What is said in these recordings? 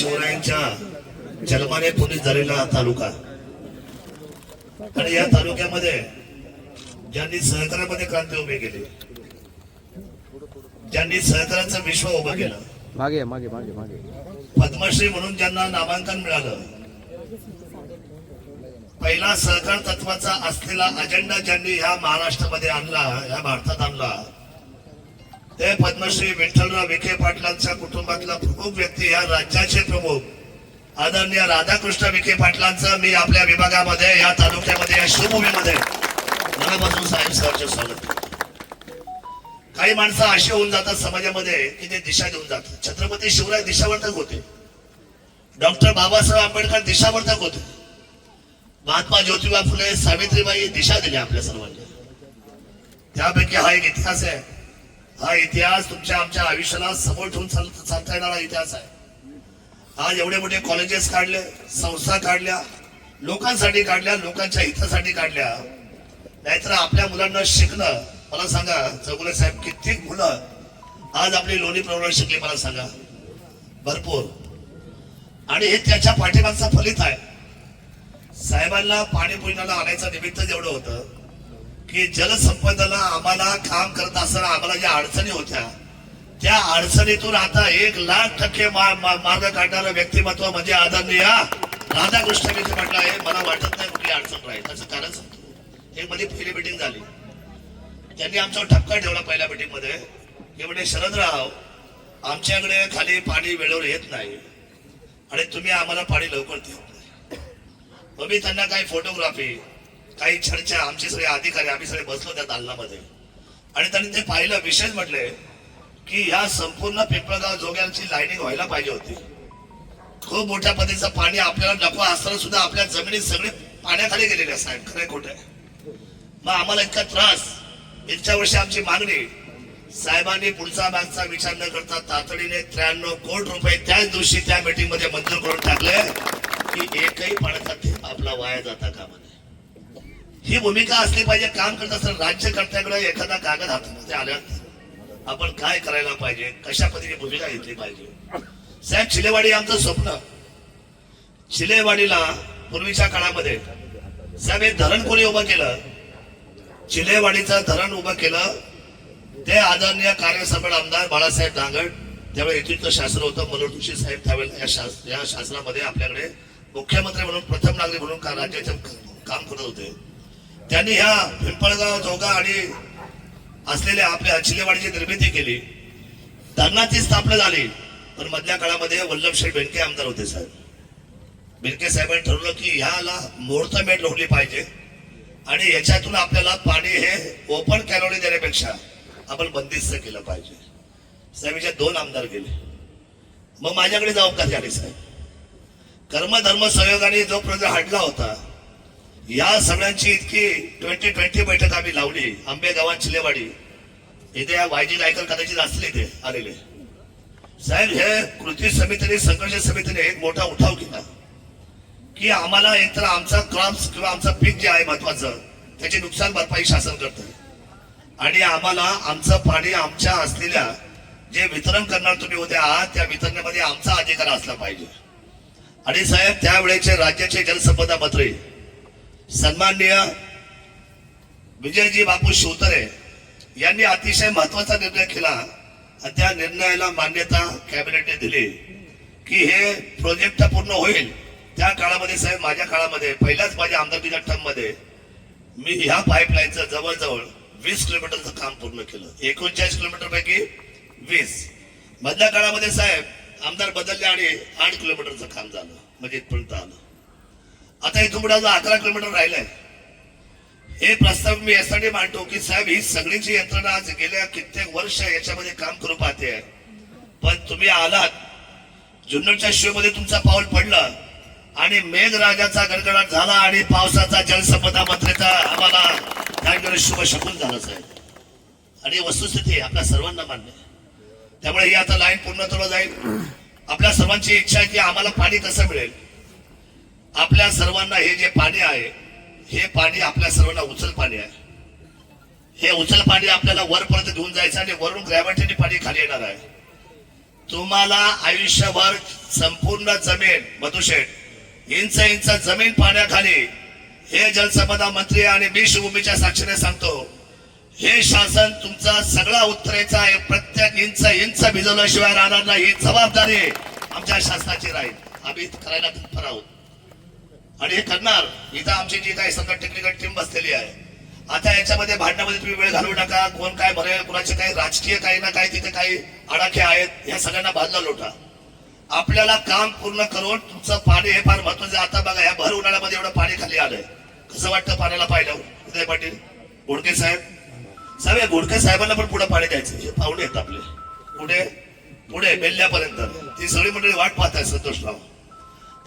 शिवरायांच्या जन्माने पुनीत झालेला तालुका. आणि या तालुक्यामध्ये ज्यांनी सहकार्यामध्ये क्रांती उभी केली ज्यांनी सहकार्याचं विश्व उभं केलं मागे मागे मागे मागे. पद्मश्री म्हणून ज्यांना नामांकन मिळालं पहिला सहकार तत्वाचा असलेला अजेंडा ज्यांनी ह्या महाराष्ट्रामध्ये आणला ह्या भारतात आणला ते पद्मश्री विठ्ठलराव विखे पाटलांच्या कुटुंबातला प्रमुख व्यक्ती ह्या राज्याचे प्रमुख. आदरणीय राधाकृष्ण विखे पाटलांचा मी आपल्या विभागामध्ये या तालुक्यामध्ये या शिवभूमीमध्ये. मनापासून साहेब सरचे स्वागत. काही माणसं अशी होऊन जातात समाजामध्ये की ते दिशा देऊन जातात. छत्रपती शिवराय दिशावर्धक होते. डॉक्टर बाबासाहेब आंबेडकर दिशावर्धक होते. महात्मा ज्योतिबा फुले सावित्रीबाई दिशा दिल्या आपल्या सर्वांना. त्यापैकी हा एक इतिहास आहे. हा इतिहास तुमच्या आमच्या आयुष्याला समोर ठेवून चाल- चालता येणारा इतिहास आहे. आज एवढे मोठे कॉलेजेस काढले संस्था काढल्या लोकांसाठी काढल्या लोकांच्या हितासाठी काढल्या. नाहीतर आपल्या मुलांना शिकणं मला सांगा चौगुले साहेब कित्येक मुलं आज आपली लोणी प्रवरण शिकली मला सांगा. भरपूर. आणि हे त्याच्या पाठीमागचं फलित आहे. साहेबांना पाणी पुण्याला आणायचं निमित्त जेवढं होतं की जलसंपदाला आम्हाला काम करत असताना आम्हाला ज्या अडचणी होत्या त्या अडचणीतून आता एक लाख टक्के मा- मार्ग काढणारं व्यक्तिमत्व म्हणजे आदरणीय राधाकृष्ण मी म्हटलं आहे मला वाटत नाही कुठली अडचण राहील. त्याचं कारण सांगतो. एक मध्ये पहिली मिटिंग झाली. त्यांनी आमचा ठपका ठेवला पहिल्या मिटिंगमध्ये. हे म्हणजे शरदराव आमच्याकडे खाली पाणी वेळेवर येत नाही आणि तुम्ही आम्हाला पाणी लवकर देत नाही. मग मी त्यांना काही फोटोग्राफी काही चर्चा आमचे सगळे अधिकारी आम्ही सगळे बसलो त्या दालनामध्ये. आणि त्यांनी ते पाहिलं विशेष म्हटले की ह्या संपूर्ण पिंपळगाव जोग्यांची लाईनिंग व्हायला पाहिजे होती. खूप मोठ्या पद्धतीचं पाणी आपल्याला नको असताना सुद्धा आपल्या जमिनीत सगळे पाण्याखाली गेलेले साहेब खरं मग आम्हाला इतका त्रास इतक्या वर्षी आमची मागणी साहेबांनी पुढचा मागचा विचार न करता तातडीने त्र्याण्णव कोटी रुपये त्याच दिवशी त्या मीटिंगमध्ये मंजूर करून टाकले की एकही पाण्याचा थेंब आपला वाया जाता कामा नये. ही भूमिका असली पाहिजे काम करत असताना राज्यकर्त्याकडे एखादा कागद हातामध्ये आल्यानंतर आपण काय करायला पाहिजे? कशा पद्धतीने भूमिका घेतली पाहिजे? साहेब चिलेवाडी आमचं स्वप्न. चिलेवाडीला पूर्वीच्या काळामध्ये साहेब हे धरण कोणी उभं केलं? चिलेवाडीचं धरण उभं केलं. ते आदरणीय कार्यसभेत आमदार बाळासाहेब दांगड त्यावेळी एकीकृत शास्त्र होतं. मनोहर जोशी साहेब त्यावेळेला या शास- या शासनामध्ये आपल्याकडे मुख्यमंत्री म्हणून प्रथम नागरिक म्हणून का- राज्याचे काम करत होते? त्यांनी ह्या पिंपळगाव चौका आणि असलेल्या आपल्या अचिलेवाडीची निर्मिती केली. त्यांना ती स्थापना झाली. पण मधल्या काळामध्ये वल्लभशेठ बेनके आमदार होते साहेब. बेनके साहेबांनी ठरवलं की ह्याला मुहूर्तमेट रोवली पाहिजे. आणि याच्यातून आपल्याला पाणी हे ओपन कॅलोरी देण्यापेक्षा आपण बंदिस्त केलं पाहिजे. साहेबचे दोन आमदार गेले. मग माझ्याकडे जबाबदारी आली साहेब. कर्मधर्म सहयोगाने जो प्रजा हटला होता या सगळ्यांची इतकी ट्वेंटी ट्वेंटी बैठक आम्ही लावली. आंबे गावात चिलेवाडी. इथे या वायजी गायकर कदाचित असले ते आलेले. साहेब हे कृती समितीने संघर्ष समितीने एक मोठा उठाव केला. की आम्हाला एकतर आमचा क्रॉप्स किंवा आमचं पीक जे आहे महत्वाचं त्याची नुकसान भरपाई शासन करत. आणि आम्हाला आमचं पाणी आमच्या असलेल्या जे वितरण करणार तुम्ही उद्या आहात त्या वितरणामध्ये आमचा अधिकार असला पाहिजे. आणि साहेब त्यावेळेचे राज्याचे जलसंपदा मंत्री सन्माननीय विजयजी बापू शिवतरे यांनी अतिशय महत्त्वाचा निर्णय केला आणि त्या निर्णयाला मान्यता कॅबिनेटने दिली की हे प्रोजेक्ट पूर्ण होईल. त्या काळामध्ये साहेब माझ्या काळामध्ये पहिल्याच माझ्या आमदारकीच्या टर्ममध्ये मी ह्या पाईपलाईनचं जवळजवळ वीस किलोमीटरचं काम पूर्ण केलं. एकोणचाळीस किलोमीटर पैकी वीस. मधल्या काळामध्ये साहेब आमदार बदलले आणि आठ किलोमीटरचं काम झालं. म्हणजे इथपर्यंत आलं. आता इथून पुढे अजून अकरा किलोमीटर राहिलंय. हे प्रस्ताव मी यासाठी मांडतो की साहेब ही सगळीची यंत्रणा आज गेल्या कित्येक वर्ष याच्यामध्ये काम करू पाहते. पण तुम्ही आलात जुन्नरच्या शिवमध्ये तुमचा पाऊल पडलं आणि मेघराजाचा गडगडाट झाला आणि पावसाचा जलसंपदा मंत्रीचा आम्हाला त्याकडे शुभ शकून झाला साहेब. आणि वस्तुस्थिती आपल्या सर्वांना मान्य त्यामुळे ही आता लाईन पूर्णत्वाला जाईल. आपल्या सर्वांची इच्छा आहे की आम्हाला पाणी कसं मिळेल? आपल्या सर्वांना हे जे पाणी आहे हे पाणी आपल्या सर्वांना उचल पाणी आहे. हे उचल पाणी आपल्याला वरपर्यंत घेऊन जायचं आणि वरून ग्रॅव्हिटीने पाणी खाली येणार आहे. तुम्हाला आयुष्यभर संपूर्ण जमीन मधुशेठ इंच इंच जमीन पाण्याखाली हे जलसंपदा मंत्री आणि मी शिवभूमीच्या साक्षीने सांगतो हे शासन तुमचा सगळा उत्तरेचा आहे प्रत्येक इंच इंच भिजवल्याशिवाय राहणार नाही. ही जबाबदारी आमच्या शासनाची राहील. आम्ही करायला तत्पर आहोत. आणि हे करणार इथं आमची जी काही सगळं टेक्निकल टीम बसलेली आहे आता याच्यामध्ये भांडणामध्ये तुम्ही वेळ घालवू नका कोण काय भरेल कोणाचे काही राजकीय काही ना काही तिथे काही अडाखे आहेत या सगळ्यांना बांधला लोटा. आपल्याला काम पूर्ण करून तुमचं पाणी हे फार महत्वाचं आहे. आता बघा या भर उन्हाळ्यामध्ये एवढं पाणी खाली आलंय. कसं वाटतं पाण्याला पाहिलं? उदय पाटील घोडके साहेब. साहेब या गोडके साहेबांना पण पुढे पाणी द्यायचं हे पाहुणे आहेत आपले. पुढे पुढे बेल्ल्यापर्यंत ती सगळी मंडळी वाट पाहत आहे संतोषराव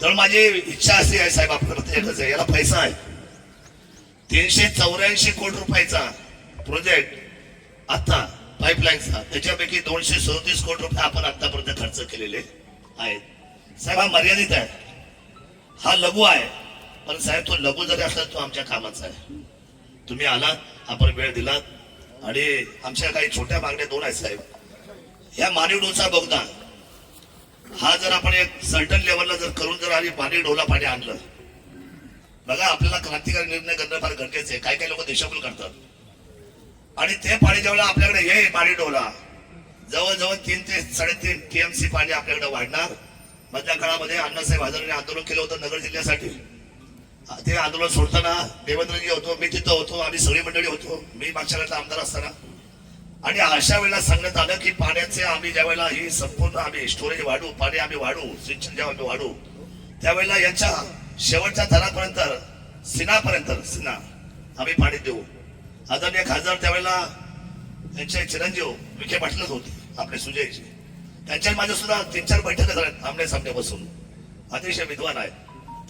तर माझी इच्छा अशी आहे साहेब आपल्याला एकच आहे. याला पैसा आहे. तीनशे चौऱ्याऐंशी कोटी रुपयाचा प्रोजेक्ट आता पाईपलाईनचा त्याच्यापैकी दोनशे सदतीस कोटी रुपये आपण आतापर्यंत खर्च केलेले आहेत. साहेब हा मर्यादित आहे. हा लघु आहे. पण साहेब तो लघु जरी असला तो आमच्या कामाचा आहे. तुम्ही आलात आपण वेळ दिलात. आणि आमच्या काही छोट्या मागण्या दोन आहेत साहेब. ह्या मानवी डोचा बोगदा हा जर आपण एक सर्टन लेवलला जर करून जर आम्ही पाणी डोला पाणी आणलं. बघा आपल्याला क्रांतिकारी निर्णय करणं फार गरजेचं आहे. काही काही लोक देशापूल करतात. आणि ते पाणी ज्यावेळेला आपल्याकडे येईल पाणी डोला जवळजवळ तीन ते साडेतीन टीएमसी पाणी आपल्याकडे वाढणार. मधल्या काळामध्ये अण्णासाहेब हजारांनी आंदोलन केलं होतं नगर जिल्ह्यासाठी. ते आंदोलन सोडताना देवेंद्रजी होतो मी तिथं होतो आम्ही सगळी मंडळी होतो. मी मागच्या आमदार असताना. आणि अशा वेळेला सांगण्यात आलं की पाण्याचे आम्ही ज्या वेळेला ही संपूर्ण आम्ही स्टोरेज वाढू पाणी आम्ही वाढू सिंचन जेव्हा आम्ही वाढू त्यावेळेला यांच्या शेवटच्या थरापर्यंत सिनापर्यंत सिना आम्ही पाणी देऊ. आदरणीय खासदार त्यावेळेला त्यांचे चिरंजीव विखे पाटीलच होते आपले सुजयजी. त्यांच्या माझ्या सुद्धा तीन चार बैठका झाल्यात आमने सामने बसून. अतिशय विद्वान आहेत.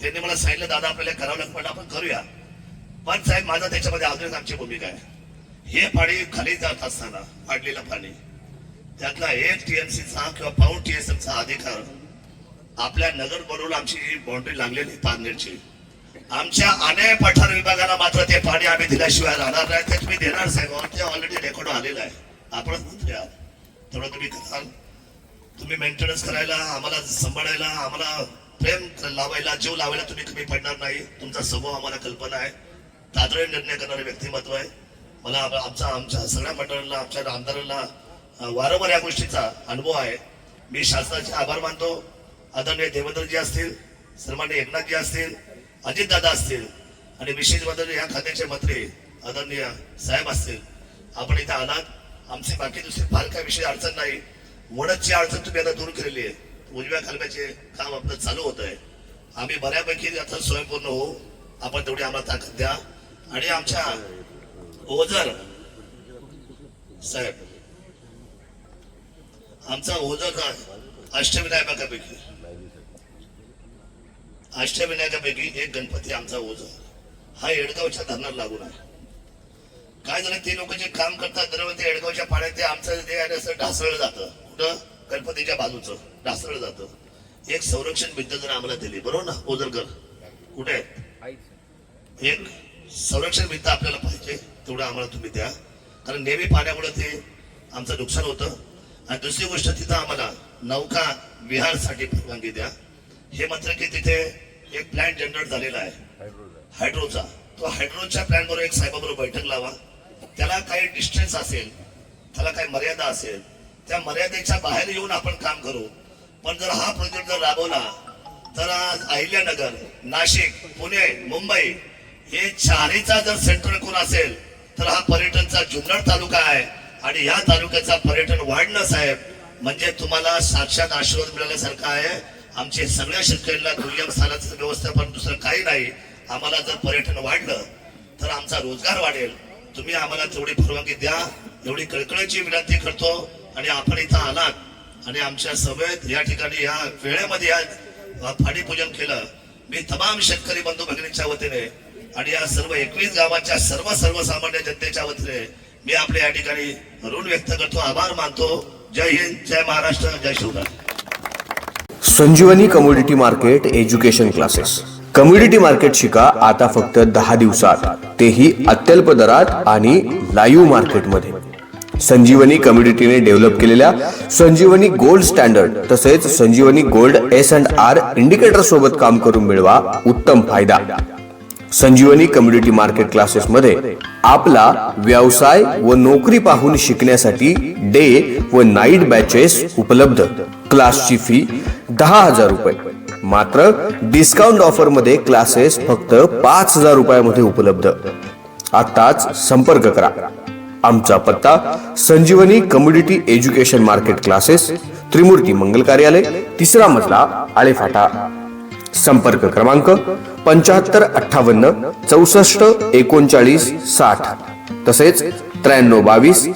त्यांनी मला सांगितलं दादा आपल्याला करावं लागतं पण आपण करूया. पण साहेब माझा त्याच्यामध्ये अजूनच आमची भूमिका आहे. हे पाणी खाली जात असताना वाढलेलं पाणी त्यातला एक टीएमसीचा किंवा पाऊन टीएसएमचा अधिकार आपल्या नगर बरोबर आमची जी बाउंड्री लागलेली पारनेरची आमच्या अनेक पठार विभागाला मात्र ते पाणी आम्ही दिल्याशिवाय राहणार नाही. ते तुम्ही देणार साहेब ते ऑलरेडी रेकॉर्ड आलेलं आहे. आपणच म्हणतोय थोडं तेवढं तुम्ही कराल तुम्ही मेंटेनन्स करायला आम्हाला सांभाळायला आम्हाला प्रेम लावायला जीव लावायला तुम्ही कमी पडणार नाही. तुमचा स्वभाव आम्हाला कल्पना आहे. तातडीने निर्णय करणारे व्यक्तिमत्व आहे. मला आमचा आमच्या सगळ्या मंडळांना आमच्या आमदारांना वारंवार या गोष्टीचा अनुभव आहे. मी शासनाचे आभार मानतो. आदरणीय देवेंद्रजी असतील सन्मान्य एकनाथजी असतील अजितदादा असतील आणि विशेष म्हणजे या खात्याचे मंत्री आदरणीय साहेब असतील. आपण इथे आलात. आमचे बाकी दुसरे फार काही विषय अडचण नाही. वडदची अडचण तुम्ही आता दूर केलेली आहे. उजव्या कालव्याचे काम आपलं चालू होत आहे. आम्ही बऱ्यापैकी आता स्वयंपूर्ण होऊ. आपण तेवढी आम्हाला ताकद द्या. आणि आमच्या ओझर. साहेब आमचा ओझर काय अष्टविनायकापैकी. अष्टविनायकापैकी एक गणपती आमचा ओझर. हा एडगावच्या धरणाला लागून आहे. काय झालं ते लोक जे काम करतात दरवेळी ते एडगावच्या पाण्यात ते आमचं ते आहे असं ढासळलं जातं. कुठं? गणपतीच्या बाजूचं. ढासळलं जातं. एक संरक्षण भिंत जर आम्हाला दिली. बरोबर ना ओझरकर कुठे? आहे एक संरक्षण भिंत आपल्याला पाहिजे तेवढं आम्हाला तुम्ही द्या. कारण नेहमी पाण्यामुळे ते आमचं नुकसान होतं. आणि दुसरी गोष्ट तिथं आम्हाला नौका विहारसाठी परवानगी द्या. हे मात्र की तिथे एक प्लॅन जनरेट झालेला आहे. हायड्रोचा तो हायड्रोच्या प्लॅनबरोबर एक साहेबाबरोबर बैठक लावा. त्याला काही डिस्टन्स असेल त्याला काही मर्यादा असेल त्या मर्यादेच्या बाहेर येऊन आपण काम करू. पण जर हा प्रोजेक्ट जर राबवला तर आज अहिल्यानगर नाशिक पुणे मुंबई हे चारीचा जर सेंट्रल कोण असेल तर हा पर्यटनचा जुन्नर तालुका आहे. आणि या तालुक्याचा पर्यटन वाढणं साहेब म्हणजे तुम्हाला साक्षात आशीर्वाद मिळाल्यासारखा आहे. आमचे सगळ्या शेतकऱ्यांना दुय्यम स्थानाचं व्यवस्थापन दुसरं काही नाही. आम्हाला जर पर्यटन वाढलं तर आमचा रोजगार वाढेल. तुम्ही आम्हाला तेवढी परवानगी द्या. एवढी कळकळीची विनंती करतो. आणि आपण इथं आलात. आणि आमच्या सभेत या ठिकाणी या वेळेमध्ये या फाडी केलं. मी तमाम शेतकरी बंधू भगिनींच्या वतीने आणि या सर्व एकवीस गावाच्या सर्व सर्वसामान्य जनतेच्या वतीने मी आपले या ठिकाणी ऋण व्यक्त करतो आभार मानतो. जय हिंद जय महाराष्ट्र जय Shivraj Sanjivani commodity market education classes. Community market शिका आता फक्त दहा दिवसात. तेही अत्यल्प दरात आणि लाईव्ह मार्केटमध्ये. संजीवनी कम्युनिटीने डेव्हलप केलेल्या संजीवनी गोल्ड स्टँडर्ड तसेच Sanjivani gold S and R indicator सोबत काम करून मिळवा उत्तम फायदा. संजीवनी कम्युनिटी मार्केट क्लासेस मध्ये आपला व्यवसाय व नोकरी पाहून शिकण्यासाठी डे व नाईट बॅचेस उपलब्ध. क्लासची फी दहा हजार रुपये. मात्र डिस्काउंट ऑफरमध्ये क्लासेस फक्त पाच हजार रुपयामध्ये उपलब्ध. आताच संपर्क करा. आमचा पत्ता Sanjivani community education market classes Trimurti मंगल कार्यालय तिसरा मजला आळेफाटा. संपर्क क्रमांक पंच्याहत्तर अठ्ठावन्न चौसष्ट एकोणचाळीस साठ. तसेच त्र्याण्णव बावीस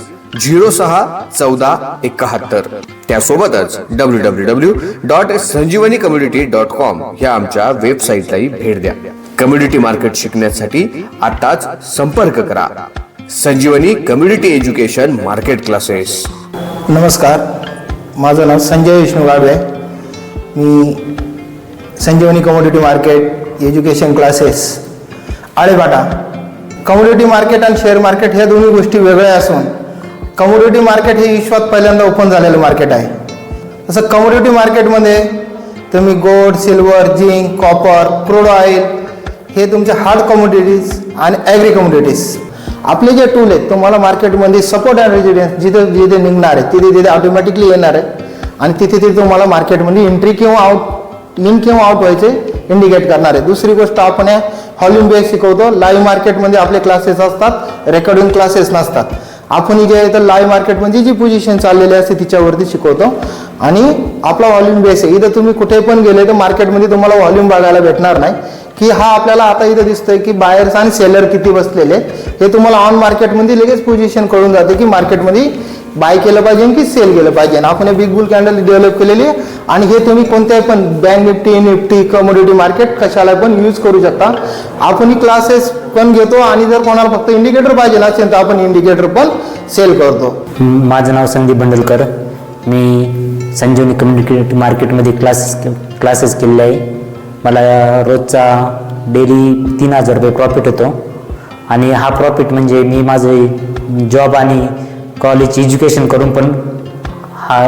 झिरो सहा चौदा एकाहत्तर. त्यासोबतच W W W dot Sanjivani community dot com ह्या आमच्या वेबसाईटलाही भेट द्या. कम्युनिटी मार्केट शिकण्यासाठी आताच संपर्क करा. Sanjivani community education market classes नमस्कार. माझं नाव संजय विष्णू गाडवे मी Sanjivani commodity market education classes Alephata commodity market आणि शेअर मार्केट ह्या दोन्ही गोष्टी वेगळ्या असून कमोडिटी मार्केट हे विश्वात पहिल्यांदा ओपन झालेलं मार्केट आहे. तसं कमोडिटी मार्केटमध्ये तुम्ही gold silver zinc copper crude oil हे तुमचे हार्ड कमोडिटीज आणि ॲग्री कमोडिटीज आपले जे टूल आहेत तुम्हाला मार्केटमध्ये सपोर्ट अँड रेजिडेन्स जिथे जिथे निघणार आहे तिथे तिथे ऑटोमॅटिकली येणार आहे. आणि तिथे तिथे तुम्हाला मार्केटमध्ये एंट्री किंवा आउट इन किंवा आउट व्हायचे इंडिकेट करणार आहे. दुसरी गोष्ट आपण हॉल्यूम बेस शिकवतो. लाईव्ह मार्केटमध्ये आपले क्लासेस असतात रेकॉर्डिंग क्लासेस नसतात. आपण जे आहे तर लाईव्ह मार्केटमध्ये जी पोझिशन चाललेली असते तिच्यावरती शिकवतो. आणि आपला व्हॉल्यूम बेस आहे. इथं तुम्ही कुठे पण गेले तर मार्केटमध्ये तुम्हाला व्हॉल्यूम बघायला भेटणार नाही. की हा आपल्याला आता इथं दिसतोय की बायर्स आणि सेलर किती बसलेले हे तुम्हाला ऑन मार्केटमध्ये लगेच पोझिशन कळून जाते की मार्केटमध्ये बाय केलं पाहिजे की सेल केलं पाहिजे. आणि आपण बिग बुल कॅन्डल डेव्हलप केलेली आहे. आणि हे तुम्ही कोणत्याही पण bank Nifty Nifty commodity market कशाला पण यूज करू शकता. आपण क्लासेस पण घेतो आणि जर कोणाला फक्त इंडिकेटर पाहिजे असेल तर आपण इंडिकेटर पण सेल करतो. माझं नाव संदीप बंडलकर. मी संजीवनी कम्युनिकेट मार्केटमध्ये क्लासेस क्लासेस केलेले आहे. मला रोजचा डेली तीन हजार रुपये प्रॉफिट होतो. आणि हा प्रॉफिट म्हणजे मी माझे जॉब आणि कॉलेज एज्युकेशन करून पण हा